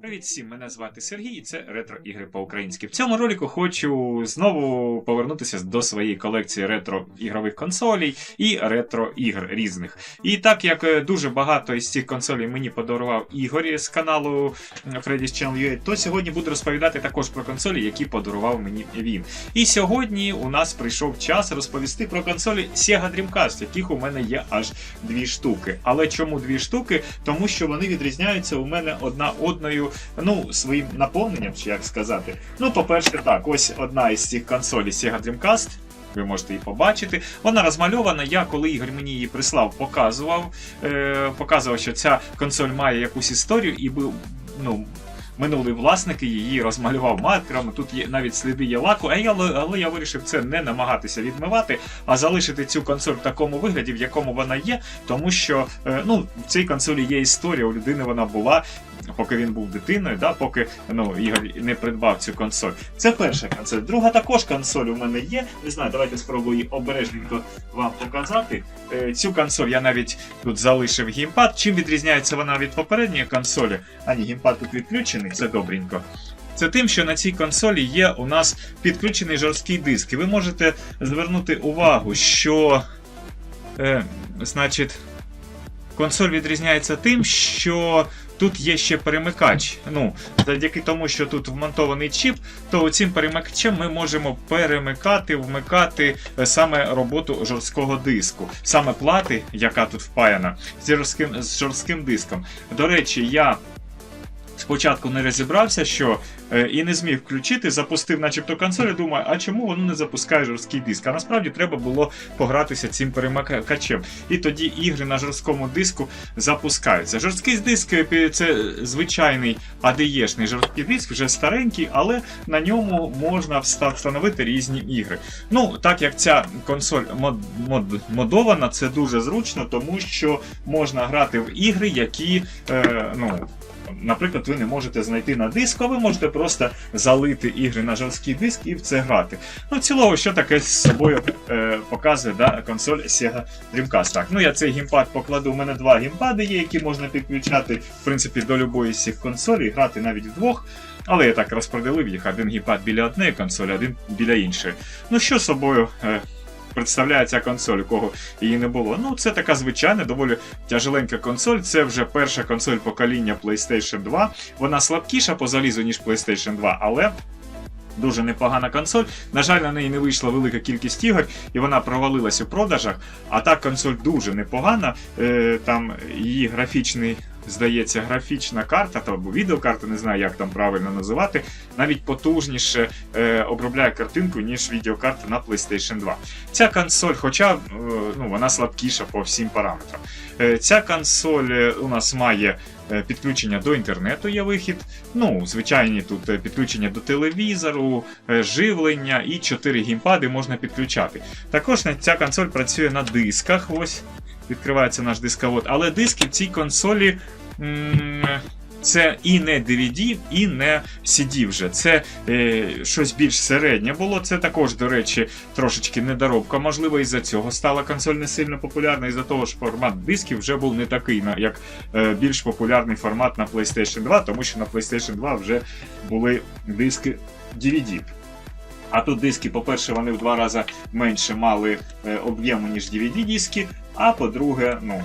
Привіт всім, мене звати Сергій, і це ретро ігри по-українськи. В цьому ролику хочу знову повернутися до своєї колекції ретро ігрових консолей і ретро ігр різних. І так як е, дуже багато із цих консолей мені подарував Ігор з каналу Freddy's Channel UA, то сьогодні буду розповідати також про консолі, які подарував мені він. І сьогодні у нас прийшов час розповісти про консолі Sega Dreamcast, яких у мене є аж дві штуки. Але чому дві штуки? Тому що вони відрізняються у мене одна одною, ну, своїм наповненням, чи як сказати. Ну, по-перше, так, ось одна із цих консолей Sega Dreamcast. Ви можете її побачити. Вона розмальована. Я, коли Ігор мені її прислав, показував. Е, показував, що ця консоль має якусь історію, і був, ну, минулий власник її розмалював маркерами. Тут є навіть сліди є лаку, а я, але я вирішив це не намагатися відмивати, а залишити цю консоль в такому вигляді, в якому вона є, тому що е, ну, в цій консолі є історія, у людини вона була. Поки він був дитиною, да, поки ну, Ігор не придбав цю консоль. Це перша консоль. Друга також консоль у мене є. Не знаю, давайте спробую її обережненько вам показати. Е, Цю консоль я навіть тут залишив геймпад. Чим відрізняється вона від попередньої консолі? А ні, геймпад тут відключений, це добренько. Це тим, що на цій консолі є у нас підключений жорсткий диск. І ви можете звернути увагу, що е, значить, консоль відрізняється тим, що тут є ще перемикач. Ну, завдяки тому, що тут вмонтований чіп, то цим перемикачем ми можемо перемикати, вмикати е, саме роботу жорсткого диску, саме плати, яка тут впаяна, з жорстким, з жорстким диском. До речі, я. Спочатку не розібрався, що е, і не зміг включити, запустив, начебто, консоль, і думаю, а чому воно не запускає жорсткий диск? А насправді треба було погратися цим перемикачем. І тоді ігри на жорсткому диску запускаються. Жорсткий диск е, це звичайний ADE-шний жорсткий диск, вже старенький, але на ньому можна встановити різні ігри. Ну, так як ця консоль мод, мод, модована, це дуже зручно, тому що можна грати в ігри, які е, ну. Наприклад, ви не можете знайти на диск, а ви можете просто залити ігри на жорсткий диск і в це грати. Ну, в цілому, що таке з собою е, показує да, консоль Sega Dreamcast. Так, ну я цей геймпад покладу. У мене два геймпади є, які можна підключати в принципі до любої з цих консолей, грати навіть вдвох. Але я так розподілив їх: один геймпад біля однієї консолі, один біля іншої. Ну, що з собою е, представляє ця консоль, у кого її не було? Ну, це така звичайна, доволі тяжеленька консоль. Це вже перша консоль покоління PlayStation 2. Вона слабкіша по залізу, ніж PlayStation 2, але. Дуже непогана консоль. На жаль, на неї не вийшла велика кількість ігор, і вона провалилась у продажах. А та консоль дуже непогана. Е, там її графічний, здається, графічна карта та або відеокарта, не знаю, як там правильно називати, навіть потужніше е, обробляє картинку, ніж відеокарта на PlayStation 2. Ця консоль, хоча е, ну, вона слабкіша по всім параметрам. Е, ця консоль е, у нас має е, підключення до інтернету, є вихід. Ну, звичайні тут е, підключення до телевізору, живлення і 4 геймпади можна підключати. Також ця консоль працює на дисках. Ось відкривається наш дисковод. Але диски в цій консолі. Це і не DVD, і не CD вже. Це е, щось більш середнє було. Це також, до речі, трошечки недоробка. Можливо, із-за цього стала консоль не сильно популярна, із-за того, що формат дисків вже був не такий, як е, більш популярний формат на PlayStation 2, тому що на PlayStation 2 вже були диски DVD. А тут диски, по-перше, вони в два рази менше мали е, об'єму, ніж DVD-диски, а по-друге, ну,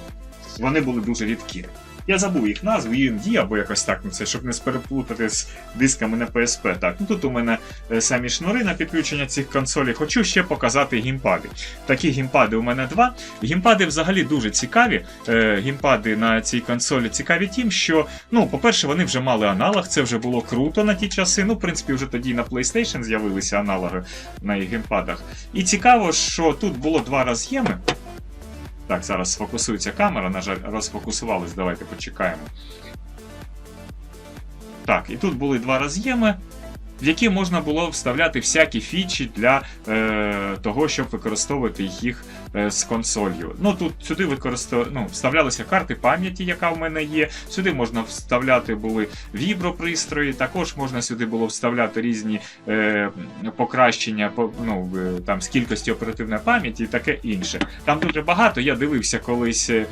вони були дуже рідкі. Я забув їх назву, UMD або якось так, ну це щоб не спереплутати з дисками на PSP. Так, ну тут у мене е, самі шнури на підключення цих консолей. Хочу ще показати геймпади. Такі геймпади у мене два. Геймпади взагалі дуже цікаві. Е, геймпади на цій консолі цікаві тим, що, ну, по-перше, вони вже мали аналог, це вже було круто на ті часи. Ну, в принципі, вже тоді на PlayStation з'явилися аналоги на їх геймпадах. І цікаво, що тут було два роз'єми. Так, зараз сфокусується камера, на жаль, розфокусувалась, давайте почекаємо. Так, і тут були два роз'єми, в які можна було вставляти всякі фічі для е, того, щоб використовувати їх з консолью. Ну тут сюди використов... ну, вставлялися карти пам'яті, яка в мене є. Сюди можна вставляти були вібропристрої, також можна сюди було вставляти різні е, покращення по, ну, е, там, з кількості оперативної пам'яті і таке інше. Там дуже багато. Я дивився колись. Е,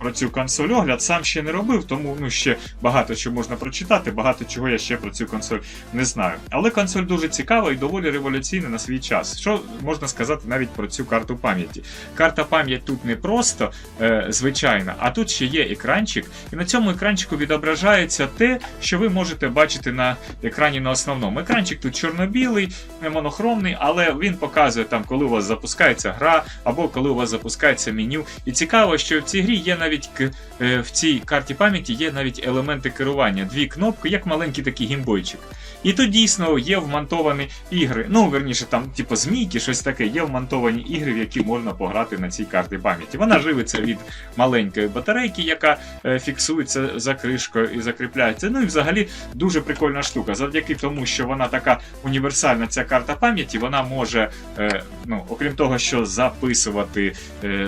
про цю консоль огляд, сам ще не робив, тому ну ще багато чого можна прочитати, багато чого я ще про цю консоль не знаю. Але консоль дуже цікава і доволі революційна на свій час. Що можна сказати навіть про цю карту пам'яті? Карта пам'ять тут не просто е, звичайна, а тут ще є екранчик, і на цьому екранчику відображається те, що ви можете бачити на екрані на основному. Екранчик тут чорно-білий, не монохромний, але він показує там, коли у вас запускається гра, або коли у вас запускається меню. І цікаво, що в цій грі є навіть к- е, в цій карті пам'яті є навіть елементи керування. Дві кнопки, як маленький такий гімбойчик. І тут дійсно є вмонтовані ігри. Ну, верніше, там, типу, змійки, щось таке, є вмонтовані ігри, в які можна пограти на цій карті пам'яті. Вона живиться від маленької батарейки, яка е, фіксується за кришкою і закріпляється. Ну і взагалі дуже прикольна штука. Завдяки тому, що вона така універсальна, ця карта пам'яті, вона може, е, ну, окрім того, що записувати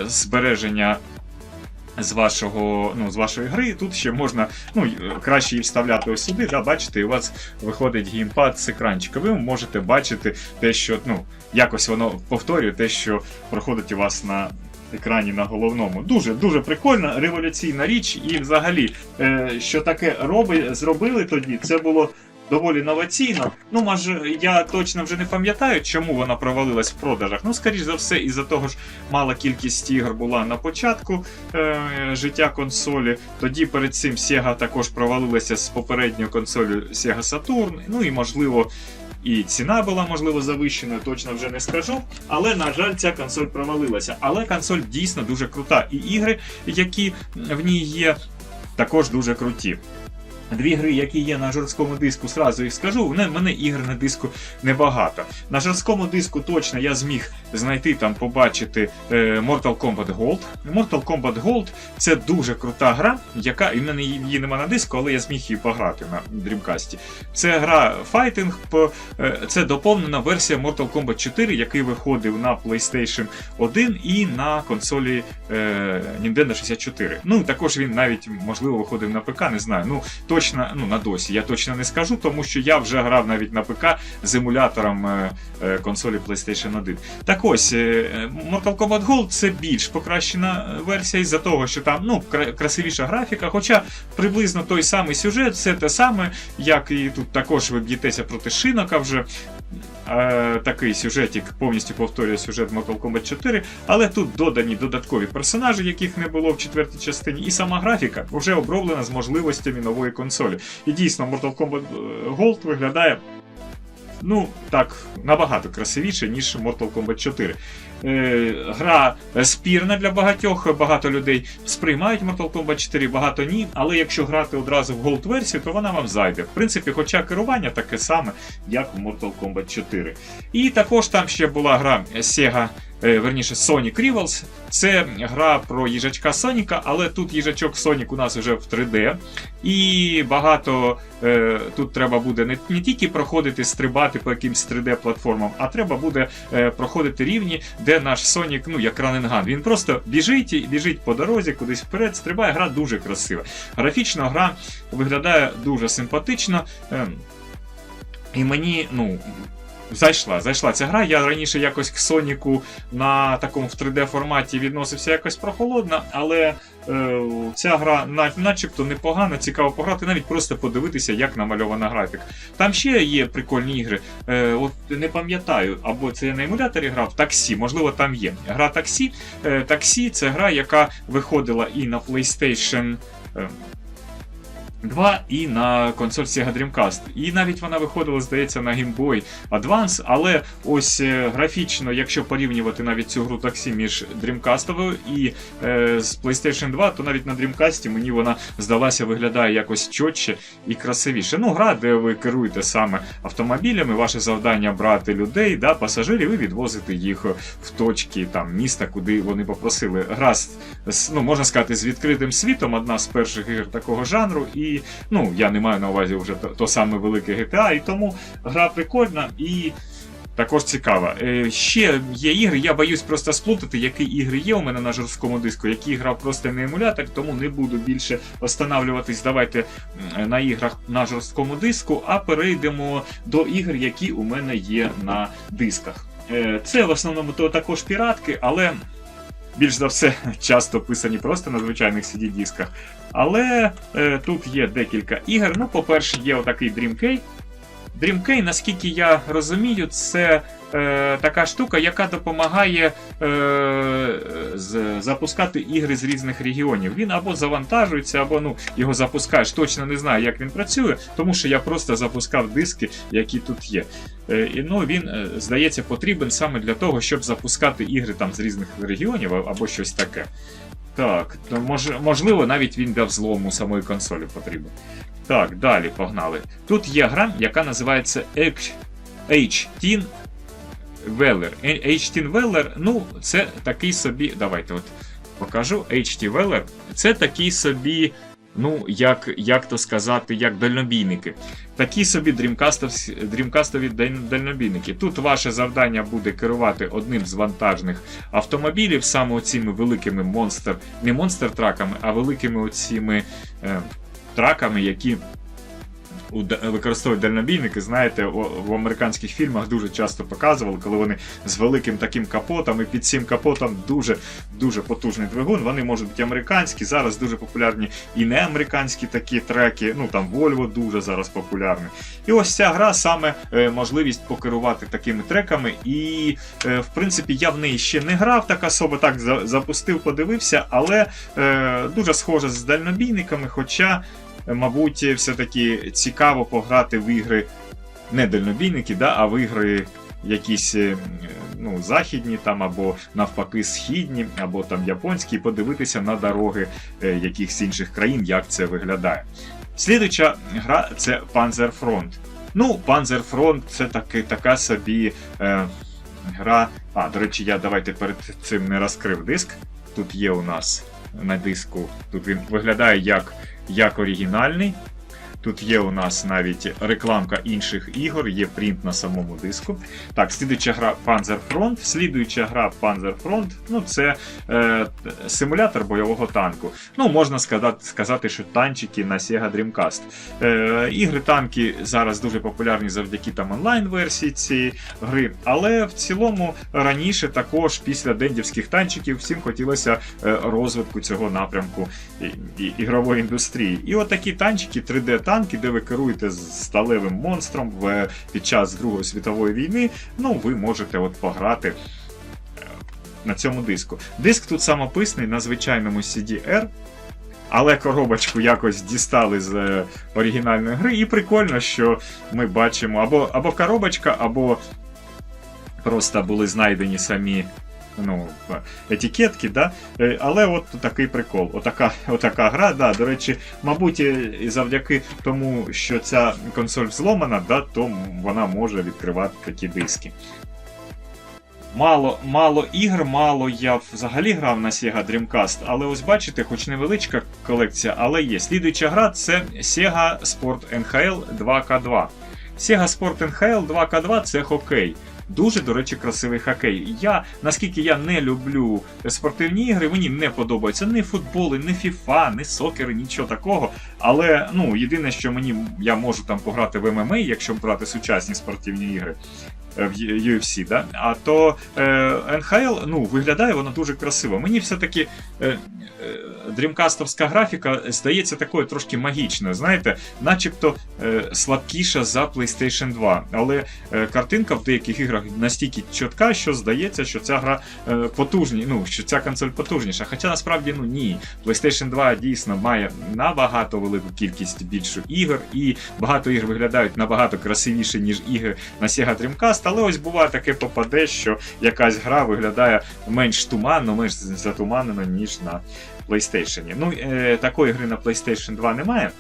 збереження. З вашого, ну, з вашої гри тут ще можна ну, краще її вставляти ось сюди, да, бачите, у вас виходить геймпад з екранчика. Ви можете бачити те, що ну, якось воно повторює те, що проходить у вас на екрані на головному. Дуже дуже прикольна, революційна річ. І взагалі, е, що таке роби, зробили тоді, це було. Доволі інноваційно. Ну, може, я точно вже не пам'ятаю, чому вона провалилась в продажах. Ну, скоріш за все, із-за того ж мала кількість ігор була на початку е, життя консолі. Тоді перед цим Sega також провалилася з попередньою консолью Sega Saturn. Ну і можливо. І ціна була, можливо, завищеною, точно вже не скажу. Але, на жаль, ця консоль провалилася. Але консоль дійсно дуже крута. І ігри, які в ній є, також дуже круті. Дві гри, які є на жорсткому диску, сразу їх скажу. В мене ігр на диску небагато. На жорсткому диску точно я зміг знайти там, побачити е, Mortal Kombat Gold. Mortal Kombat Gold це дуже крута гра, яка і в мене її нема на диску, але я зміг її пограти на Dreamcast. Це гра по- е, це доповнена версія Mortal Kombat 4, який виходив на PlayStation 1 і на консолі е, Nintendo 64. Ну також він навіть можливо виходив на ПК, не знаю. Ну точно, ну на досі я точно не скажу, тому що я вже грав навіть на ПК з емулятором е, е, консолі PlayStation 1. Так ось, е, Mortal Kombat Gold це більш покращена версія із-за того, що там ну, красивіша графіка, хоча приблизно той самий сюжет, все те саме, як і тут також ви б'єтеся проти шинока вже. Е, такий сюжетик повністю повторює сюжет Mortal Kombat 4, але тут додані додаткові персонажі, яких не було в четвертій частині, і сама графіка вже оброблена з можливостями нової консолі. І дійсно, Mortal Kombat е, Gold виглядає ну так набагато красивіше, ніж Mortal Kombat 4. Е, гра спірна для багатьох, багато людей сприймають Mortal Kombat 4, багато ні. Але якщо грати одразу в Gold версію, то вона вам зайде. В принципі, хоча керування таке саме, як в Mortal Kombat 4. І також там ще була гра Sega. Е, Верніше, Sonic Rivals. Це гра про їжачка Соніка, але тут їжачок Сонік у нас вже в 3D. І багато е, тут треба буде не, не тільки проходити, стрибати по якимсь 3D-платформам, а треба буде е, проходити рівні, де наш Сонік, ну як раненган. Він просто біжить біжить по дорозі, кудись вперед, стрибає. Гра дуже красива. Графічно гра виглядає дуже симпатично. Е, і мені, ну. Зайшла, зайшла ця гра. Я раніше якось к Соніку на такому в 3D форматі відносився якось прохолодно, але е, ця гра начебто непогана, цікаво пограти, навіть просто подивитися, як намальована графіка. Там ще є прикольні ігри. Е, от не пам'ятаю, або це я на емуляторі грав, таксі, можливо, там є. Гра таксі. Е, таксі це гра, яка виходила і на PlayStation. е, 2 і на консоль Sega Dreamcast. І навіть вона виходила, здається, на Game Boy Advance, але ось е, графічно, якщо порівнювати навіть цю гру таксі між Dreamcast і е, з PlayStation 2, то навіть на Dreamcast мені вона здалася, виглядає якось чотче і красивіше. Ну, гра, де ви керуєте саме автомобілями, ваше завдання брати людей, да, пасажирів і відвозити їх в точки там міста, куди вони попросили. Гра ну, можна сказати, з відкритим світом, одна з перших ігор такого жанру. І ну, я не маю на увазі вже то, то саме велике GTA, і тому гра прикольна і. Також цікава. Е, ще є ігри, я боюсь просто сплутати, які ігри є у мене на жорсткому диску, які грав просто на емулятор, тому не буду більше останавливатись. Давайте на іграх на жорсткому диску, а перейдемо до ігр, які у мене є на дисках. Е, це в основному то також піратки, але більш за все часто писані просто на звичайних CD-дисках. Але е, тут є декілька ігор. Ну, по-перше, є отакий Dreamcake. Dreamcake, наскільки я розумію, це е, така штука, яка допомагає е, з, запускати ігри з різних регіонів. Він або завантажується, або ну, його запускаєш. Точно не знаю, як він працює, тому що я просто запускав диски, які тут є. Е, і, ну, він, е, здається, потрібен саме для того, щоб запускати ігри там з різних регіонів або щось таке. Так, то мож, можливо, навіть він для взлому самої консолі потрібен. Так, далі погнали. Тут є гра, яка називається H-Teen Weller. H-Teen Weller, ну, це такий собі. Давайте от покажу. H-T Weller. Це такий собі. Ну, як, як то сказати, як дальнобійники. Такі собі дрімкастові, дальнобійники. Тут ваше завдання буде керувати одним з вантажних автомобілів, саме оціми великими монстр, не монстр-траками, а великими оціми е, траками, які використовують дальнобійники. Знаєте, в американських фільмах дуже часто показували, коли вони з великим таким капотом, і під цим капотом дуже дуже потужний двигун. Вони можуть бути американські. Зараз дуже популярні і не американські такі треки. Ну там Volvo дуже зараз популярний. І ось ця гра саме е, можливість покерувати такими треками. І е, в принципі я в неї ще не грав, так особо так запустив, подивився, але е, дуже схоже з дальнобійниками. Хоча, мабуть, все-таки цікаво пограти в ігри не дальнобійники, да, а в ігри. Якісь е, ну, західні там, або навпаки східні, або там японські, і подивитися на дороги е, якихось інших країн, як це виглядає. Слідуюча гра це Panzerfront. Ну, Panzerfront це таки, така собі е, гра. А, до речі, я давайте перед цим не розкрив диск. Тут є у нас на диску. Тут він виглядає як, як оригінальний. Тут є у нас навіть рекламка інших ігор, є принт на самому диску. Так, слідуюча гра Panzerfront. Слідуюча гра Panzerfront, ну це е, симулятор бойового танку. Ну, можна сказати, сказати, що танчики на Sega Dreamcast. Е, ігри танки зараз дуже популярні завдяки там онлайн-версії цієї гри. Але в цілому раніше також після дендівських танчиків всім хотілося е, розвитку цього напрямку і- і- ігрової індустрії. І от такі танчики, 3D-танки, де ви керуєте сталевим монстром в, під час Другої світової війни, ну ви можете от пограти. е, На цьому диску. Диск тут самописний на звичайному CD-R, але коробочку якось дістали з е, оригінальної гри, і прикольно, що ми бачимо або, або коробочка, або просто були знайдені самі ну, етикетки, да? Е, але от такий прикол. Отака, отака гра, да, до речі, мабуть, і завдяки тому, що ця консоль взломана, да, то вона може відкривати такі диски. Мало, мало ігр, мало я взагалі грав на Sega Dreamcast, але ось бачите, хоч невеличка колекція, але є. Слідуюча гра це Sega Sport NHL 2K2. Sega Sport NHL 2K2 це хокей. Дуже, до речі, красивий хокей. Я, наскільки я не люблю спортивні ігри, мені не подобаються ні футболи, ні FIFA, ні сокери, нічого такого. Але ну, єдине, що мені я можу там пограти в MMA, якщо брати сучасні спортивні ігри е, в UFC, да? а то е, NHL ну, виглядає воно дуже красиво. Мені все-таки е, е, дрімкастовська графіка здається такою трошки магічною, знаєте, начебто е, слабкіша за PlayStation 2. Але е, картинка в деяких іграх настільки чітка, що здається, що ця гра е, потужні, ну, що ця консоль потужніша. Хоча насправді ну ні. PlayStation 2 дійсно має набагато велику кількість більшу ігор, і багато ігр виглядають набагато красивіше, ніж ігри на Sega Dreamcast, але ось буває таке попаде, що якась гра виглядає менш туманно, менш затуманено, ніж на PlayStation. Ну, е, такої гри на PlayStation 2 немає.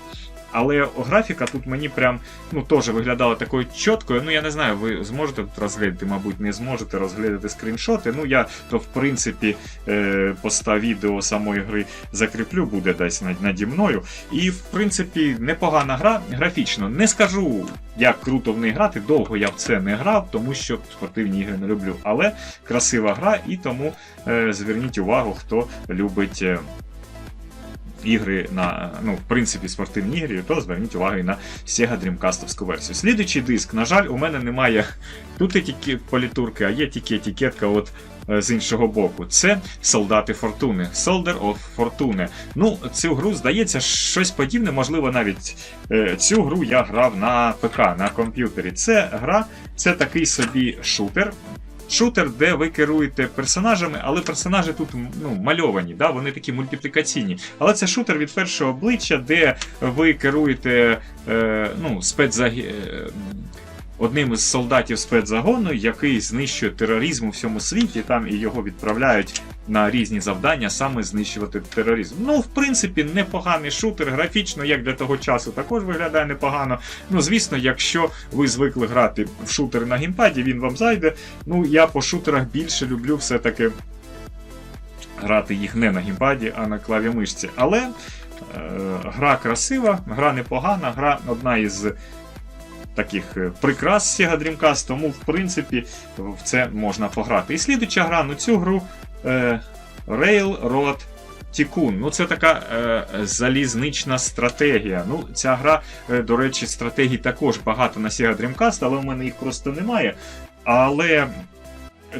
Але графіка тут мені прям ну теж виглядала такою чіткою. Ну я не знаю, ви зможете тут розглядати, мабуть, не зможете розглядати скріншоти. Ну я то в принципі е, поста відео самої гри закріплю, буде десь над, наді мною. І в принципі непогана гра графічно. Не скажу, як круто в неї грати. Довго я в це не грав, тому що спортивні ігри не люблю. Але красива гра, і тому е, зверніть увагу, хто любить. Е, ігри на, ну, в принципі, спортивні ігри, то зверніть увагу і на Sega Dreamcast версію. Слідуючий диск, на жаль, у мене немає тут тільки політурки, а є тільки етикетка от е, з іншого боку. Це Солдати Фортуни. Soldier of Fortune. Ну, цю гру, здається, щось подібне, можливо, навіть е, цю гру я грав на ПК, на комп'ютері. Це гра, це такий собі шутер. Шутер, де ви керуєте персонажами, але персонажі тут ну, мальовані, да? вони такі мультиплікаційні. Але це шутер від першого обличчя, де ви керуєте е, ну, спецзагі... одним із солдатів спецзагону, який знищує тероризм у всьому світі, там і його відправляють на різні завдання, саме знищувати тероризм. Ну, в принципі, непоганий шутер, графічно, як для того часу, також виглядає непогано. Ну, звісно, якщо ви звикли грати в шутери на геймпаді, він вам зайде. Ну, я по шутерах більше люблю все-таки грати їх не на геймпаді, а на клавіамишці. Але е, гра красива, гра непогана, гра одна із таких е, прикрас Sega Dreamcast, тому, в принципі, в це можна пограти. І слідуча гра, ну цю гру е, Railroad Tycoon. Ну, це така е, залізнична стратегія. Ну, ця гра, е, до речі, стратегій також багато на Sega Dreamcast, але в мене їх просто немає. Але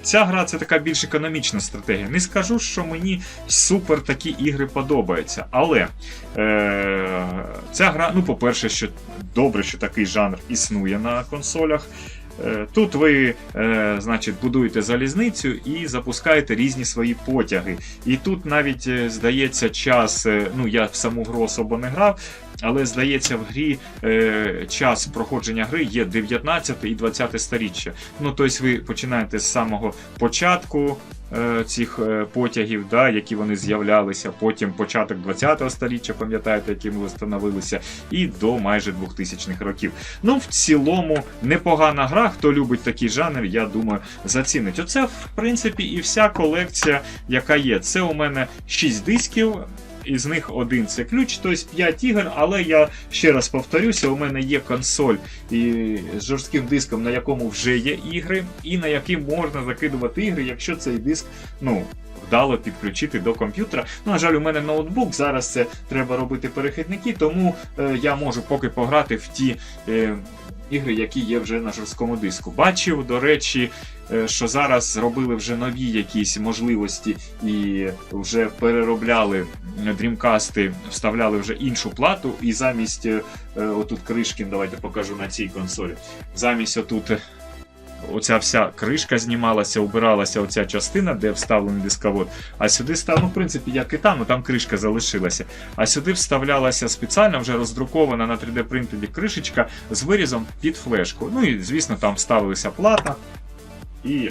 ця гра це така більш економічна стратегія. Не скажу, що мені супер такі ігри подобаються. Але е, ця гра, ну, по-перше, що добре, що такий жанр існує на консолях. Е, Тут ви, е, значить, будуєте залізницю і запускаєте різні свої потяги. І тут навіть е, здається час, ну я в саму гру особо не грав, але здається, в грі е, час проходження гри є 19 і 20 сторіччя. Ну, тобто ви починаєте з самого початку. е, Цих е, потягів, да, які вони з'являлися, потім початок 20-го століття, пам'ятаєте, яким встановилися, і до майже 2000-х років. Ну, в цілому, непогана гра. Хто любить такий жанр, я думаю, зацінить. Оце, в принципі, і вся колекція, яка є. Це у мене 6 дисків. Із них один це ключ, тобто 5 ігор, але я ще раз повторюся, у мене є консоль і з жорстким диском, на якому вже є ігри, і на який можна закидувати ігри, якщо цей диск, ну. Вдало підключити до комп'ютера. Ну, на жаль, у мене ноутбук. Зараз це треба робити перехідники, тому е, я можу поки пограти в ті е, ігри, які є вже на жорсткому диску. Бачив, до речі, що зараз зробили вже нові якісь можливості і вже переробляли дрімкасти, вставляли вже іншу плату, і замість е, е, отут кришки, давайте покажу на цій консолі. Замість отут. е, Оця вся кришка знімалася, убиралася оця частина, де вставлений дисковод. А сюди став, ну, в принципі, як і там, ну там кришка залишилася. А сюди вставлялася спеціально вже роздрукована на 3D принтері кришечка з вирізом під флешку. Ну і, звісно, там вставилася плата. І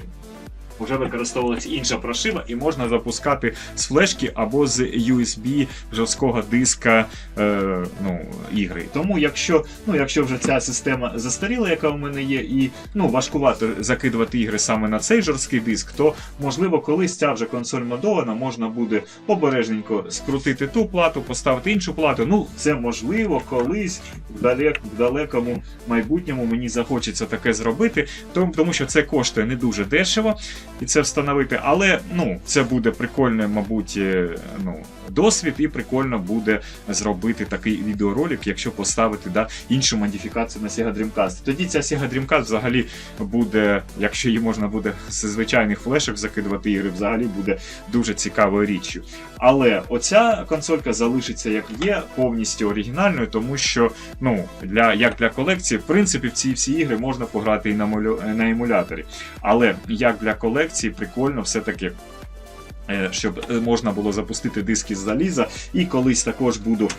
вже використовувалася інша прошива, і можна запускати з флешки або з USB жорсткого диска е, ну, ігри. Тому, якщо, ну, якщо вже ця система застаріла, яка у мене є, і ну, важкувато закидувати ігри саме на цей жорсткий диск, то можливо колись ця вже консоль модована, можна буде обережненько скрутити ту плату, поставити іншу плату. Ну, це можливо колись в, далек, в далекому майбутньому мені захочеться таке зробити, тому, що це коштує не дуже дешево і це встановити. Але ну, це буде прикольний, мабуть, е, ну, досвід, і прикольно буде зробити такий відеоролик, якщо поставити да, іншу модифікацію на Sega Dreamcast. Тоді ця Sega Dreamcast взагалі буде, якщо її можна буде з звичайних флешок закидувати ігри, взагалі буде дуже цікавою річчю. Але оця консолька залишиться як є, повністю оригінальною, тому що ну, для, як для колекції, в принципі, в ці всі ігри можна пограти і на, на емуляторі. Але як для колекції, прикольно все-таки. е, Щоб е, можна було запустити диски з заліза, і колись також буду,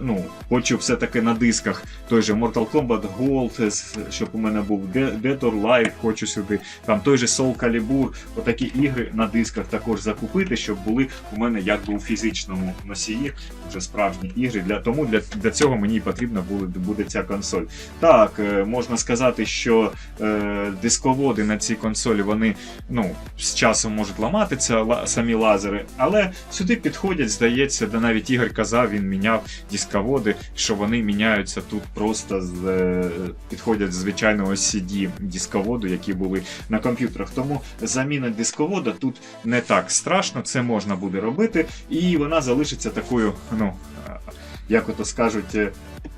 ну, хочу все-таки на дисках. Той же Mortal Kombat Gold, е, щоб у мене був. De- Dead or Alive, хочу сюди, там той же Soul Calibur, отакі ігри на дисках також закупити, щоб були у мене якби у фізичному носії. Вже справжні ігри. Для тому для, для цього мені потрібна буде, буде ця консоль. Так, е, можна сказати, що е, дисководи на цій консолі вони ну, з часом можуть ламатися, ла, самі лазери, але сюди підходять, здається, де навіть Ігор казав, він міняв дисководи, що вони міняються тут просто з е, підходять з звичайного CD дисководу, які були на комп'ютерах. Тому заміна дисковода тут не так страшно, це можна буде робити, і вона залишиться такою, ну як ото скажуть. е,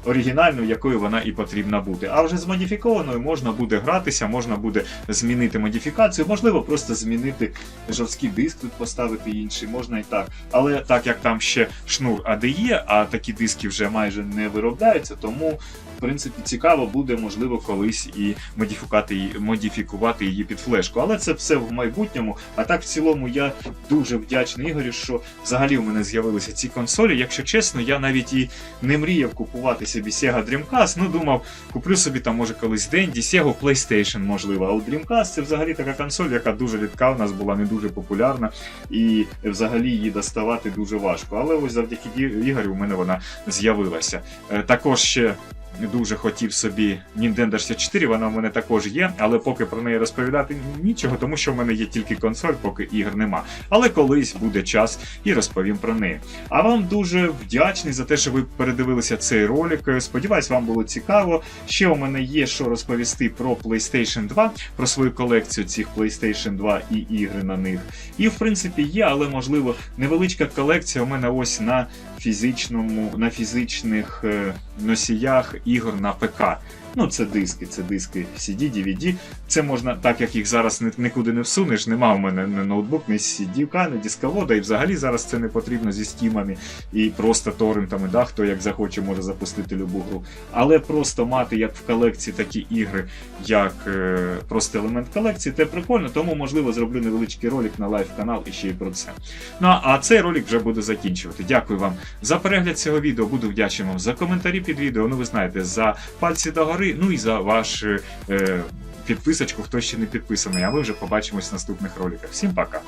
Оригінальною, якою вона і потрібна бути. А вже з модифікованою можна буде гратися, можна буде змінити модифікацію, можливо, просто змінити жорсткий диск, тут поставити інший, можна і так. Але так як там ще шнур ADE, а такі диски вже майже не виробляються, тому в принципі цікаво буде, можливо, колись і модифікувати її, модифікувати її під флешку. Але це все в майбутньому. А так, в цілому, я дуже вдячний Ігорю, що взагалі у мене з'явилися ці консолі. Якщо чесно, я навіть і не мріяв купувати собі Sega Dreamcast. Ну, думав, куплю собі там, може, колись Dendy, Sega PlayStation, можливо. А у Dreamcast це взагалі така консоль, яка дуже рідка, у нас була не дуже популярна, і взагалі її доставати дуже важко. Але ось завдяки Ігорю у мене вона з'явилася. Е, Також ще. Дуже хотів собі Nintendo 64, вона в мене також є, але поки про неї розповідати нічого, тому що в мене є тільки консоль, поки ігр нема. Але колись буде час і розповім про неї. А вам дуже вдячний за те, що ви передивилися цей ролик. Сподіваюсь, вам було цікаво. Ще у мене є що розповісти про PlayStation 2, про свою колекцію цих PlayStation 2 і ігри на них. І в принципі є, але можливо невеличка колекція у мене ось на фізичному, на фізичних е, носіях ігор на ПК. Ну, це диски, це диски CD, DVD. Це можна, так як їх зараз нікуди не всунеш, нема в мене ні ноутбук, ні CD, ні дисковода, і взагалі зараз це не потрібно зі стімами і просто торрентами, да, хто як захоче може запустити любу гру. Але просто мати як в колекції такі ігри, як е, просто елемент колекції, це прикольно, тому можливо зроблю невеличкий ролик на лайв канал і ще й про це. Ну а цей ролик вже буду закінчувати. Дякую вам за перегляд цього відео. Буду вдячний вам за коментарі під відео. Ну ви знаєте, за пальці догори, ну і за ваш е, підписочку, хто ще не підписаний. А ми вже побачимось в наступних роликах. Всім пока!